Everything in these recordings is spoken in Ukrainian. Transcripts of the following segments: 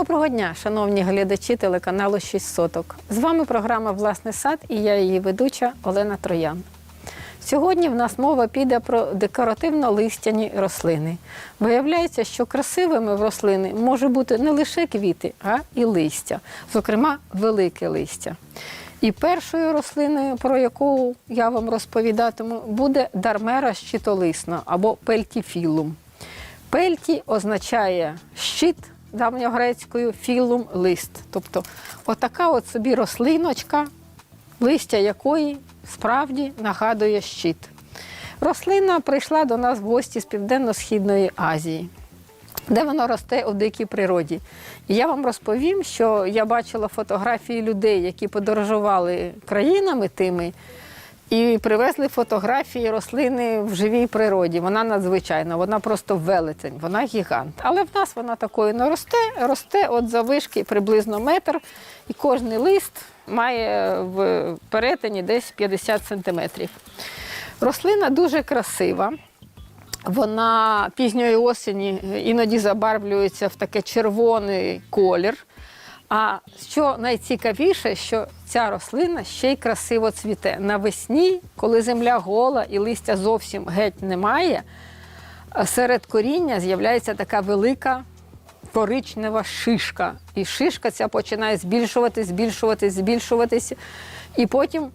Доброго дня, шановні глядачі телеканалу 6 соток. З вами програма Власний сад і я її ведуча Олена Троян. Сьогодні в нас мова піде про декоративно-листяні рослини. Виявляється, що красивими в рослини може бути не лише квіти, а і листя, зокрема, велике листя. І першою рослиною, про яку я вам розповідатиму, буде дармера щитолисна або пельтіфілум. Пельті означає щит давньогрецькою філум лист. Тобто отака от собі рослиночка, листя якої справді нагадує щит. Рослина прийшла до нас в гості з Південно-Східної Азії, де вона росте у дикій природі. І я вам розповім, що я бачила фотографії людей, які подорожували країнами тими. І привезли фотографії рослини в живій природі. Вона надзвичайна, вона просто велетень, вона гігант. Але в нас вона такою не росте, росте от завишки приблизно метр, і кожний лист має в перетині десь 50 сантиметрів. Рослина дуже красива. Вона пізньої осені іноді забарвлюється в таке червоний колір. А що найцікавіше, що ця рослина ще й красиво цвіте. Навесні, коли земля гола і листя зовсім геть немає, серед коріння з'являється така велика коричнева шишка. І шишка ця починає збільшуватись, збільшуватись, збільшуватись. І потім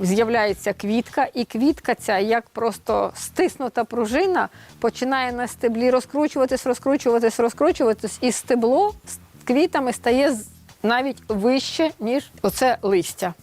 з'являється квітка, і квітка ця, як просто стиснута пружина, починає на стеблі розкручуватись, розкручуватись, розкручуватись, і стебло квітами стає навіть вище, ніж оце листя.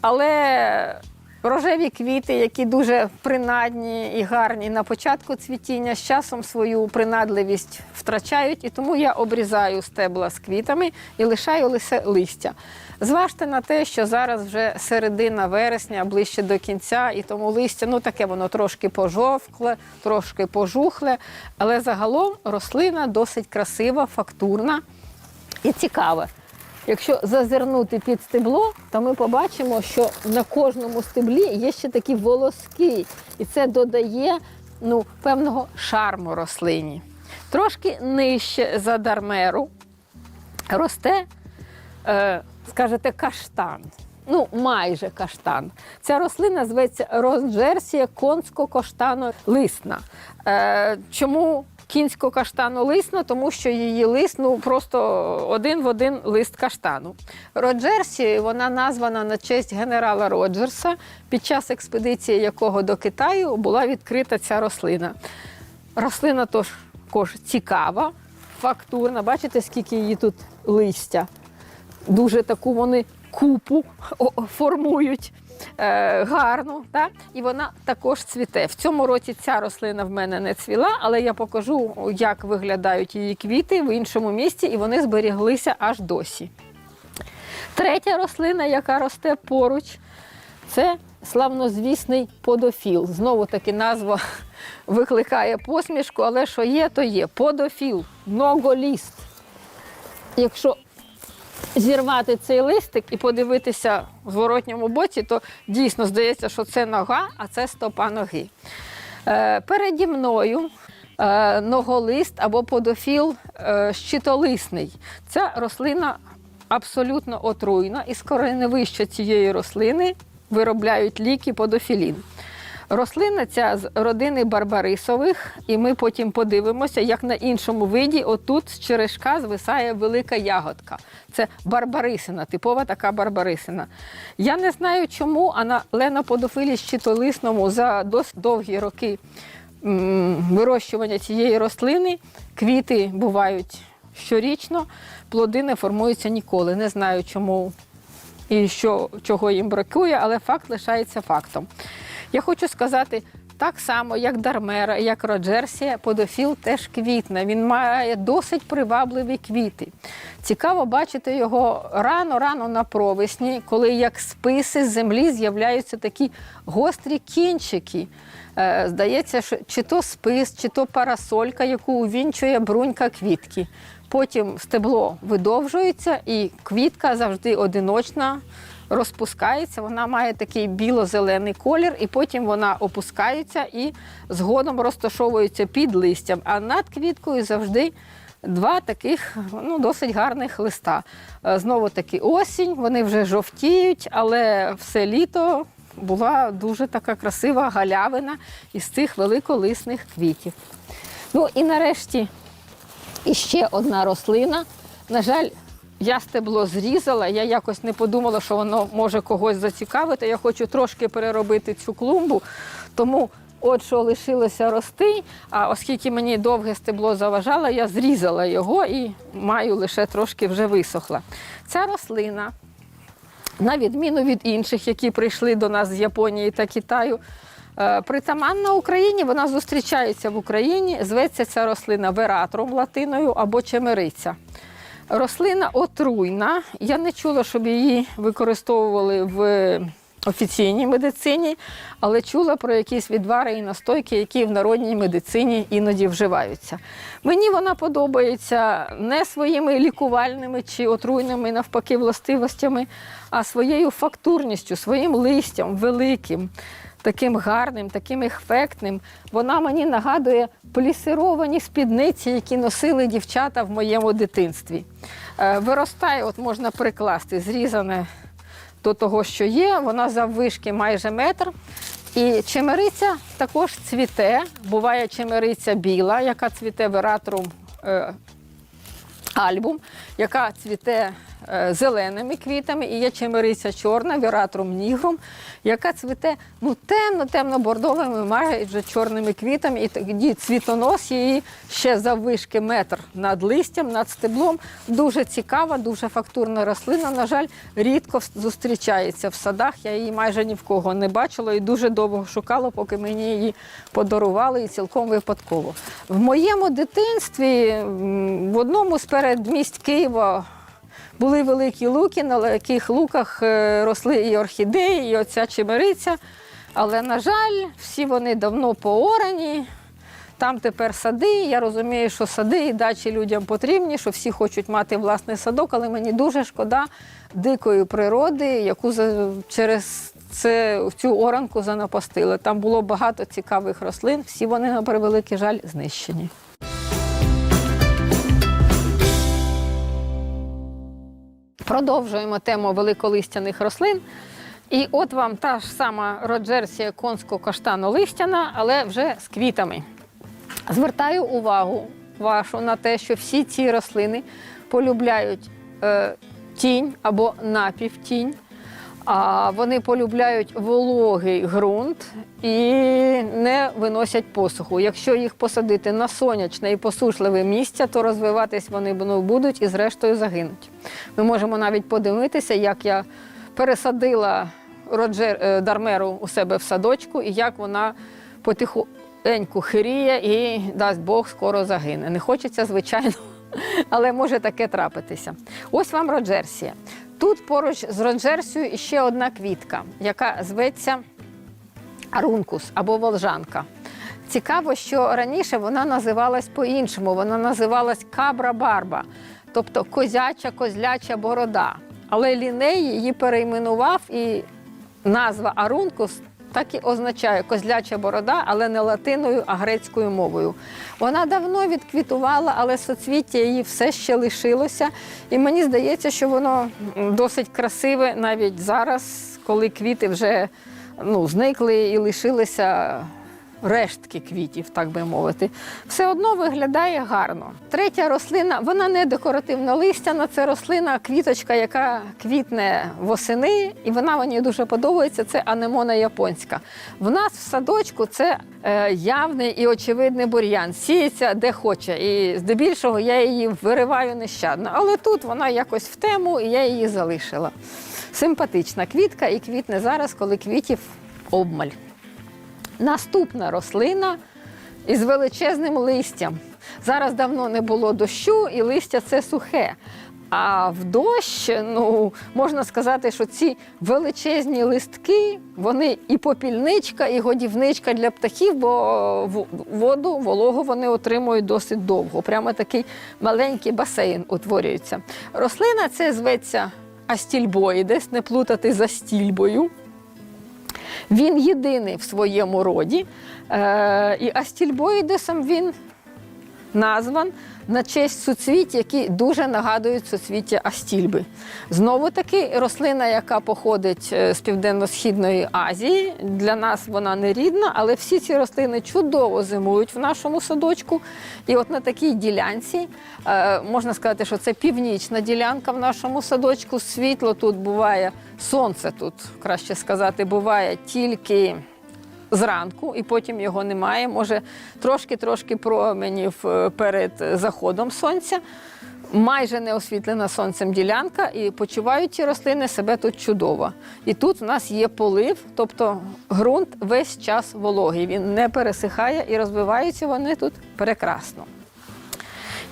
Але рожеві квіти, які дуже принадні і гарні на початку цвітіння, з часом свою принадливість втрачають, і тому я обрізаю стебла з квітами і лишаю лише листя. Зважте на те, що зараз вже середина вересня, ближче до кінця, і тому листя, ну таке воно трошки пожовкле, трошки пожухле, але загалом рослина досить красива, фактурна і цікава. Якщо зазирнути під стебло, то ми побачимо, що на кожному стеблі є ще такі волоски, і це додає ну, певного шарму рослині. Трошки нижче за дармеру росте, е, скажете, каштан. Ну, майже каштан. Ця рослина зветься Ронджерсія консько-коштано-лисна. Е, чому кінсько-каштано-лисна? Тому що її лист ну, просто один в один лист каштану. Роджерсією вона названа на честь генерала Роджерса, під час експедиції якого до Китаю була відкрита ця рослина. Рослина також цікава, фактурна. Бачите, скільки її тут листя? Дуже таку вони купу формують е, гарну. Так? І вона також цвіте. В цьому році ця рослина в мене не цвіла, але я покажу, як виглядають її квіти в іншому місці, і вони зберіглися аж досі. Третя рослина, яка росте поруч, це славнозвісний подофіл. Знову таки назва викликає посмішку, але що є, то є. Подофіл, многоліст. Якщо зірвати цей листик і подивитися в зворотньому боці, то дійсно здається, що це нога, а це стопа ноги. Е, переді мною е, ноголист або подофіл е, щитолисний. Ця рослина абсолютно отруйна, і з кореневища цієї рослини виробляють ліки подофілін. Рослина ця з родини барбарисових, і ми потім подивимося, як на іншому виді отут з черешка звисає велика ягодка. Це барбарисина, типова така барбарисина. Я не знаю чому, а на леноподофилі щитолисному за досить довгі роки вирощування цієї рослини квіти бувають щорічно, плоди не формуються ніколи. Не знаю чому і що, чого їм бракує, але факт лишається фактом. Я хочу сказати, так само, як Дармера, як Роджерсія, подофіл теж квітне. Він має досить привабливі квіти. Цікаво бачити його рано-рано на провесні, коли як списи з землі з'являються такі гострі кінчики. Е, Здається, що чи то спис, чи то парасолька, яку увінчує брунька квітки. Потім стебло видовжується, і квітка завжди одиночна, розпускається. Вона має такий біло-зелений колір, і потім вона опускається і згодом розташовується під листям. А над квіткою завжди два таких ну, досить гарних листа. Е, Знову таки осінь, вони вже жовтіють, але все літо була дуже така красива галявина із цих великолисних квітів. Ну і нарешті іще одна рослина. На жаль, я стебло зрізала, я якось не подумала, що воно може когось зацікавити. Я хочу трошки переробити цю клумбу, тому от що лишилося рости. А оскільки мені довге стебло заважало, я зрізала його і маю лише трошки вже висохла. Ця рослина, на відміну від інших, які прийшли до нас з Японії та Китаю, е, притаманна Україні, вона зустрічається в Україні, зветься ця рослина вератром латиною або чемериця. Рослина отруйна. Я не чула, щоб її використовували в офіційній медицині, але чула про якісь відвари і настойки, які в народній медицині іноді вживаються. Мені вона подобається не своїми лікувальними чи отруйними навпаки властивостями, а своєю фактурністю, своїм листям великим. Таким гарним, таким ефектним. Вона мені нагадує плісировані спідниці, які носили дівчата в моєму дитинстві. Е, Виростає, от можна прикласти, зрізане до того, що є. Вона заввишки майже метр. І чемериця також цвіте. Буває чемериця біла, яка цвіте вератрум е, альбум, яка цвіте зеленими квітами, і є чемериця чорна, віратрум нігрум, яка цвіте ну, темно-темно-бордовими, майже чорними квітами. І тоді цвітонос її ще заввишки метр над листям, над стеблом. Дуже цікава, дуже фактурна рослина. На жаль, рідко зустрічається в садах. Я її майже ні в кого не бачила і дуже довго шукала, поки мені її подарували і цілком випадково. В моєму дитинстві в одному з передмість Києва були великі луки, на яких луках е, росли і орхідеї, і оця чимериця. Але, на жаль, всі вони давно поорані. Там тепер сади. Я розумію, що сади і дачі людям потрібні, що всі хочуть мати власний садок, але мені дуже шкода дикої природи, яку через це, цю оранку занапастили. Там було багато цікавих рослин, всі вони, на превеликий жаль, знищені. Продовжуємо тему великолистяних рослин. І от вам та ж сама роджерсія консько-каштано-листяна, але вже з квітами. Звертаю увагу вашу на те, що всі ці рослини полюбляють е, тінь або напівтінь, а вони полюбляють вологий ґрунт і не виносять посуху. Якщо їх посадити на сонячне і посушливе місце, то розвиватись вони ну, будуть і зрештою загинуть. Ми можемо навіть подивитися, як я пересадила роджер, е, дармеру у себе в садочку і як вона потихеньку хиріє і, дасть Бог, скоро загине. Не хочеться, звичайно, але може таке трапитися. Ось вам роджерсія. Тут поруч з ронжерсією ще одна квітка, яка зветься арункус або волжанка. Цікаво, що раніше вона називалась по-іншому. Вона називалась кабра-барба, тобто козяча, козляча борода. Але ліней її перейменував, і назва арункус так і означає козляча борода, але не латиною, а грецькою мовою. Вона давно відквітувала, але соцвіття її все ще лишилося. І мені здається, що воно досить красиве навіть зараз, коли квіти вже ну, зникли і лишилися рештки квітів, так би мовити. Все одно виглядає гарно. Третя рослина, вона не декоративно листяна, це рослина, квіточка, яка квітне восени, і вона мені дуже подобається. Це анемона японська. В нас в садочку це е, явний і очевидний бур'ян. Сіється де хоче. І здебільшого я її вириваю нещадно. Але тут вона якось в тему, і я її залишила. Симпатична квітка і квітне зараз, коли квітів обмаль. Наступна рослина із величезним листям. Зараз давно не було дощу, і листя це сухе. А в дощ, ну можна сказати, що ці величезні листки, вони і попільничка, і годівничка для птахів, бо воду, вологу вони отримують досить довго. Прямо такий маленький басейн утворюється. Рослина це зветься астільбоїдес, не плутати за стільбою. Він єдиний в своєму роді. Е, і астільбоїдесом він назван на честь суцвіть, які дуже нагадують суцвіття астільби. Знову таки рослина, яка походить е, з Південно-Східної Азії. Для нас вона не рідна, але всі ці рослини чудово зимують в нашому садочку. І от на такій ділянці е, можна сказати, що це північна ділянка в нашому садочку. Світло тут буває, сонце тут, краще сказати, буває тільки зранку, і потім його немає. Може, трошки-трошки променів е, перед заходом сонця. Майже не освітлена сонцем ділянка, і почувають ті рослини себе тут чудово. І тут в нас є полив, тобто ґрунт весь час вологий. Він не пересихає і розвиваються вони тут прекрасно.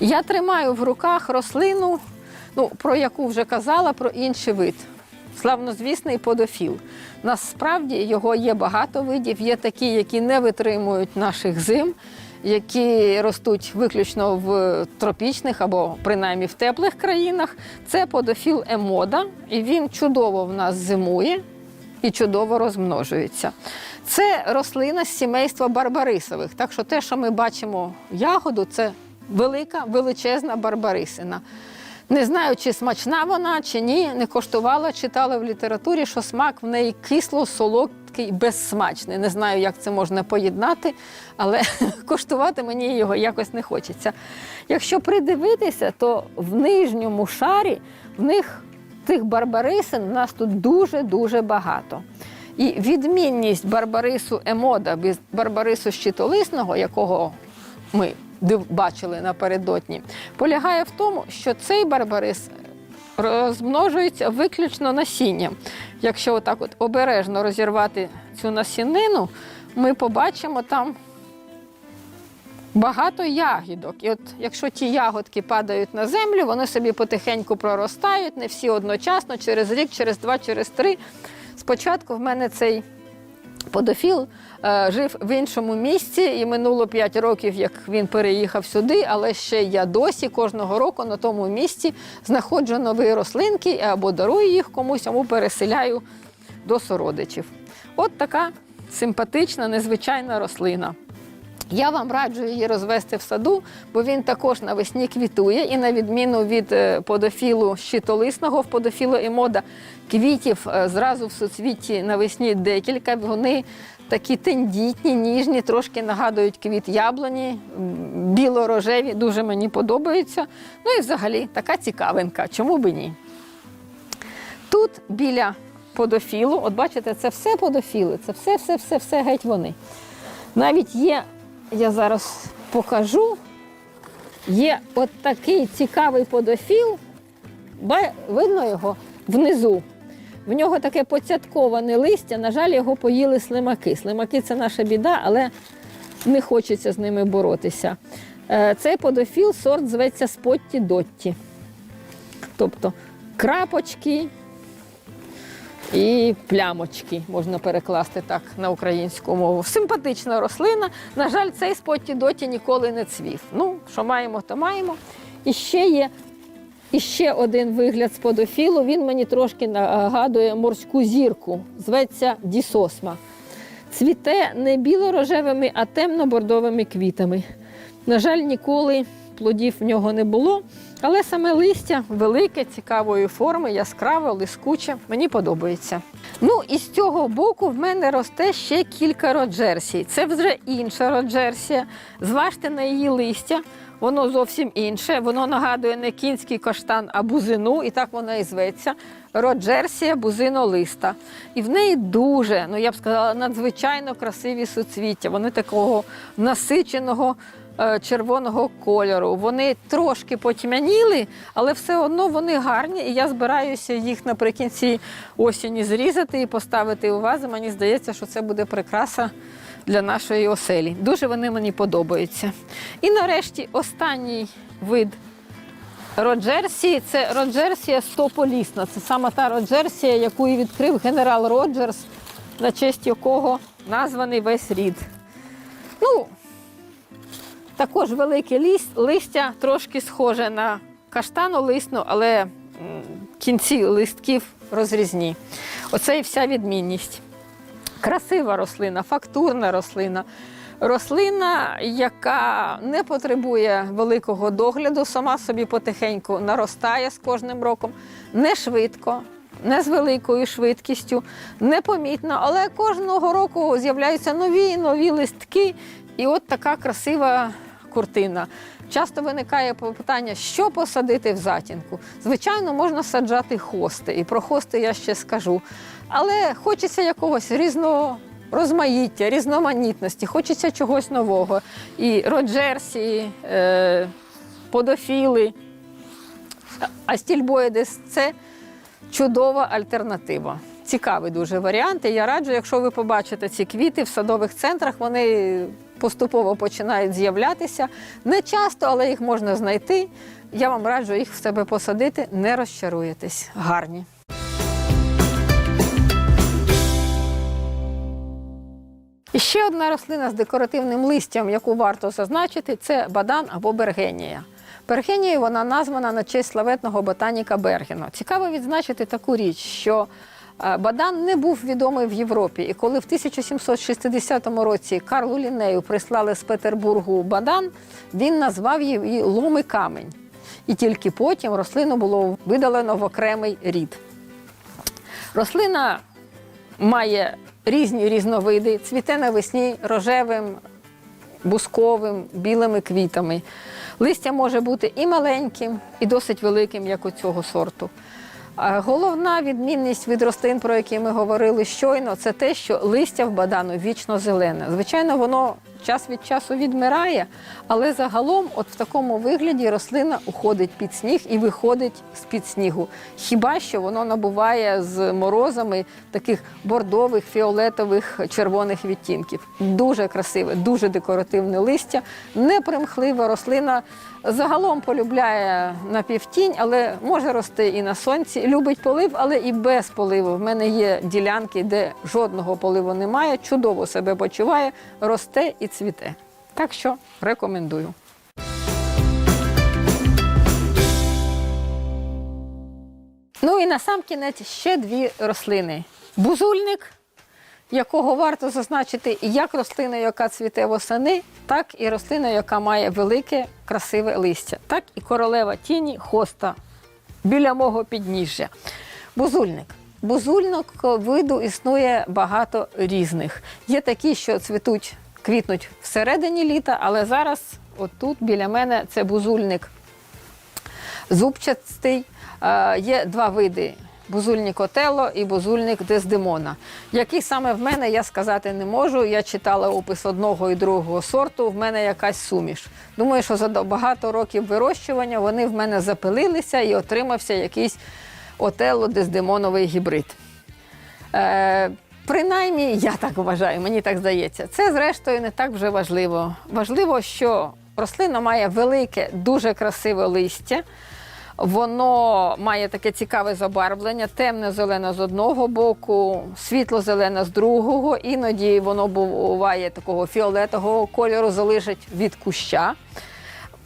Я тримаю в руках рослину, ну, про яку вже казала, про інший вид. Славнозвісний подофіл. Насправді його є багато видів. Є такі, які не витримують наших зим, які ростуть виключно в тропічних або принаймні в теплих країнах. Це подофіл емода, і він чудово в нас зимує і чудово розмножується. Це рослина з сімейства барбарисових. Так що те, що ми бачимо ягоду, це велика, величезна барбарисина. Не знаю, чи смачна вона, чи ні. Не коштувала, читала в літературі, що смак в неї кисло, солодкий, безсмачний. Не знаю, як це можна поєднати, але коштувати мені його якось не хочеться. Якщо придивитися, то в нижньому шарі в них тих барбарисин в нас тут дуже-дуже багато. І відмінність барбарису емода від барбарису щитолисного, якого ми бачили напередодні, полягає в тому, що цей барбарис розмножується виключно насінням. Якщо отак от обережно розірвати цю насінину, ми побачимо там багато ягідок. І от якщо ті ягодки падають на землю, вони собі потихеньку проростають, не всі одночасно, через рік, через два, через три. Спочатку в мене цей Подофіл жив в іншому місці, і минуло 5 років, як він переїхав сюди, але ще я досі кожного року на тому місці знаходжу нові рослинки або дарую їх комусь, або переселяю до сородичів. От така симпатична, незвичайна рослина. Я вам раджу її розвести в саду, бо він також навесні квітує. І на відміну від е, подофілу щитолисного, в подофілу і мода квітів е, зразу в суцвітті навесні декілька. Вони такі тендітні, ніжні, трошки нагадують квіт яблуні, біло-рожеві, дуже мені подобаються. Ну і взагалі така цікавинка, чому би ні. Тут біля подофілу, от бачите, це все подофіли, це все, все, все, все геть вони. Навіть є, я зараз покажу, є от такий цікавий подофіл, видно його внизу. В нього таке поцятковане листя, на жаль, його поїли слимаки. Слимаки це наша біда, але не хочеться з ними боротися. Е, Цей подофіл сорт зветься Спотті Дотті. Тобто крапочки, і плямочки можна перекласти так на українську мову. Симпатична рослина. На жаль, цей спотті доті ніколи не цвів. Ну, що маємо, то маємо. І ще є і ще один вигляд з подофілу. Він мені трошки нагадує морську зірку. Зветься дісосма. Цвіте не біло-рожевими, а темно-бордовими квітами. На жаль, ніколи плодів в нього не було, але саме листя велике, цікавої форми, яскраве, лискуче. Мені подобається. Ну і з цього боку в мене росте ще кілька роджерсій. Це вже інша роджерсія. Зважте на її листя. Воно зовсім інше. Воно нагадує не кінський каштан, а бузину, і так вона і зветься. Роджерсія бузинолиста. І в неї дуже, ну я б сказала, надзвичайно красиві суцвіття. Вони такого насиченого червоного кольору. Вони трошки потьмяніли, але все одно вони гарні. І я збираюся їх наприкінці осені зрізати і поставити у вази. Мені здається, що це буде прикраса для нашої оселі. Дуже вони мені подобаються. І нарешті останній вид Роджерсії це Роджерсія стополісна. Це саме та Роджерсія, яку і відкрив генерал Роджерс, на честь якого названий весь рід. Ну, також велике ліс, листя трошки схоже на каштану лисну, але кінці листків розрізні. Оце і вся відмінність. Красива рослина, фактурна рослина. Рослина, яка не потребує великого догляду, сама собі потихеньку наростає з кожним роком, не швидко, не з великою швидкістю, непомітно, але кожного року з'являються нові і нові листки, і от така красива куртина. Часто виникає питання, що посадити в затінку. Звичайно, можна саджати хости, і про хости я ще скажу. Але хочеться якогось різного розмаїття, різноманітності, хочеться чогось нового. І роджерсі, е, подофіли, астільбоїдес це чудова альтернатива. Цікавий дуже варіант. І я раджу, якщо ви побачите ці квіти в садових центрах, вони поступово починають з'являтися. Не часто, але їх можна знайти. Я вам раджу їх в себе посадити, не розчаруєтесь. Гарні. І ще одна рослина з декоративним листям, яку варто зазначити, це бадан або бергенія. Бергенією вона названа на честь славетного ботаніка Бергена. Цікаво відзначити таку річ, що бадан не був відомий в Європі. І коли в 1760 році Карлу Лінею прислали з Петербургу бадан, він назвав її ломий камень. І тільки потім рослину було видалено в окремий рід. Рослина має різні різновиди, цвіте навесні рожевим, бусковим, білими квітами. Листя може бути і маленьким, і досить великим, як у цього сорту. Головна відмінність від рослин, про які ми говорили щойно, це те, що листя в бадану вічно зелене. Звичайно, воно час від часу відмирає, але загалом, от в такому вигляді, рослина уходить під сніг і виходить з-під снігу. Хіба що воно набуває з морозами таких бордових, фіолетових, червоних відтінків. Дуже красиве, дуже декоративне листя, непримхлива рослина. Загалом полюбляє напівтінь, але може рости і на сонці. Любить полив, але і без поливу. В мене є ділянки, де жодного поливу немає. Чудово себе почуває, росте і цвіте. Так що рекомендую. Ну і на сам кінець ще дві рослини: бузульник, якого варто зазначити як рослина, яка цвіте восени, так і рослина, яка має велике красиве листя, так і королева тіні хоста біля мого підніжжя. Бузульник. Бузульник виду існує багато різних. Є такі, що цвітуть, квітнуть всередині літа, але зараз, отут біля мене, це бузульник зубчастий. Е, Є два види: бузульник Отелло і бузульник Дездемона. Який саме в мене, я сказати не можу. Я читала опис одного і другого сорту. В мене якась суміш. Думаю, що за багато років вирощування вони в мене запилилися і отримався якийсь Отелло Дездемоновий гібрид. Принаймні, я так вважаю, мені так здається. Це, зрештою, не так вже важливо. Важливо, що рослина має велике, дуже красиве листя. Воно має таке цікаве забарвлення, темне-зелене з одного боку, світло-зелене з другого. Іноді воно буває такого фіолетового кольору, залежить від куща.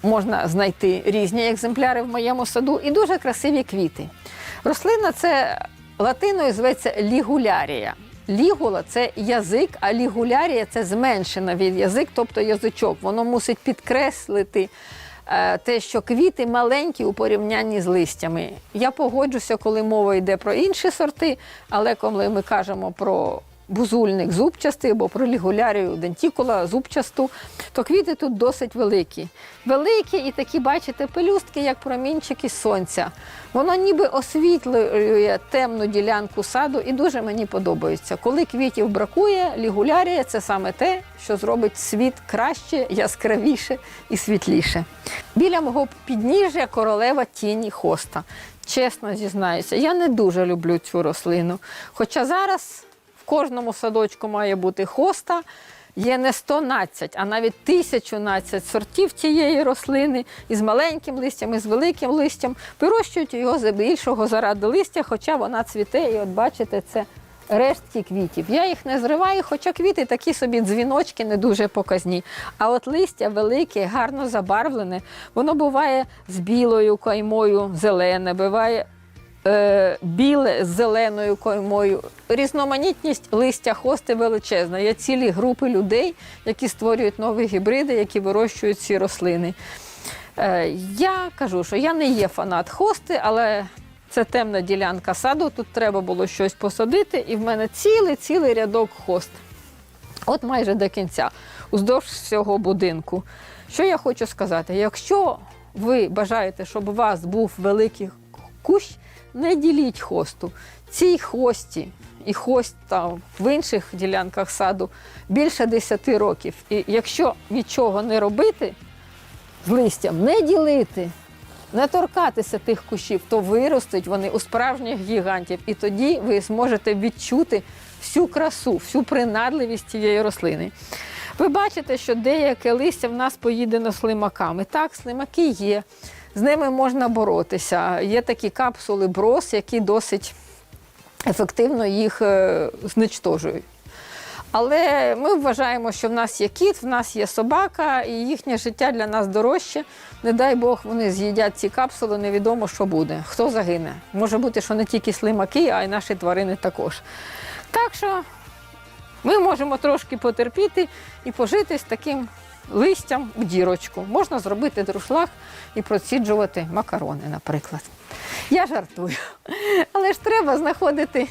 Можна знайти різні екземпляри в моєму саду і дуже красиві квіти. Рослина це латиною зветься лігулярія. Лігула це язик, а лігулярія це зменшена від язик, тобто язичок. Воно мусить підкреслити е, те, що квіти маленькі у порівнянні з листями. Я погоджуся, коли мова йде про інші сорти, але коли ми кажемо про бузульник зубчастий або про лігулярію дентікула зубчасту, то квіти тут досить великі. Великі і такі, бачите, пелюстки, як промінчики сонця. Воно ніби освітлює темну ділянку саду і дуже мені подобається. Коли квітів бракує, лігулярія це саме те, що зробить світ краще, яскравіше і світліше. Біля мого підніжжя королева тіні хоста. Чесно зізнаюся, я не дуже люблю цю рослину. Хоча зараз кожному садочку має бути хоста. Є не 112, а навіть 1012 сортів цієї рослини із маленьким листям, і з великим листям. Вирощують його здебільшого заради листя, хоча вона цвіте, і от бачите, це рештки квітів. Я їх не зриваю, хоча квіти такі собі дзвіночки не дуже показні. А от листя велике, гарно забарвлене, воно буває з білою каймою, зелене, буває біле з зеленою каймою. Різноманітність листя хости величезна. Є цілі групи людей, які створюють нові гібриди, які вирощують ці рослини. Е, я кажу, що я не є фанат хости, але це темна ділянка саду. Тут треба було щось посадити, і в мене цілий цілий рядок хост. От майже до кінця, уздовж всього будинку. Що я хочу сказати? Якщо ви бажаєте, щоб у вас був великий кущ, не діліть хосту. Цій хості і хоста в інших ділянках саду більше 10 років. І якщо нічого не робити з листям, не ділити, не торкатися тих кущів, то виростуть вони у справжніх гігантів. І тоді ви зможете відчути всю красу, всю принадливість цієї рослини. Ви бачите, що деяке листя в нас поїдено слимаками. Так, слимаки є, з ними можна боротися. Є такі капсули брос, які досить ефективно їх е, зничтожують. Але ми вважаємо, що в нас є кіт, в нас є собака, і їхнє життя для нас дорожче. Не дай Бог, вони з'їдять ці капсули, невідомо, що буде, хто загине. Може бути, що не тільки слимаки, а й наші тварини також. Так що ми можемо трошки потерпіти і пожити з таким листям в дірочку. Можна зробити друшлаг і проціджувати макарони, наприклад. Я жартую. Але ж треба знаходити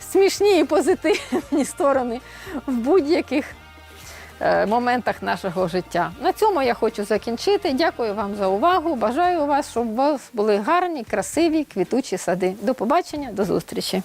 смішні і позитивні сторони в будь-яких е, моментах нашого життя. На цьому я хочу закінчити. Дякую вам за увагу. Бажаю вас, щоб у вас були гарні, красиві, квітучі сади. До побачення, до зустрічі.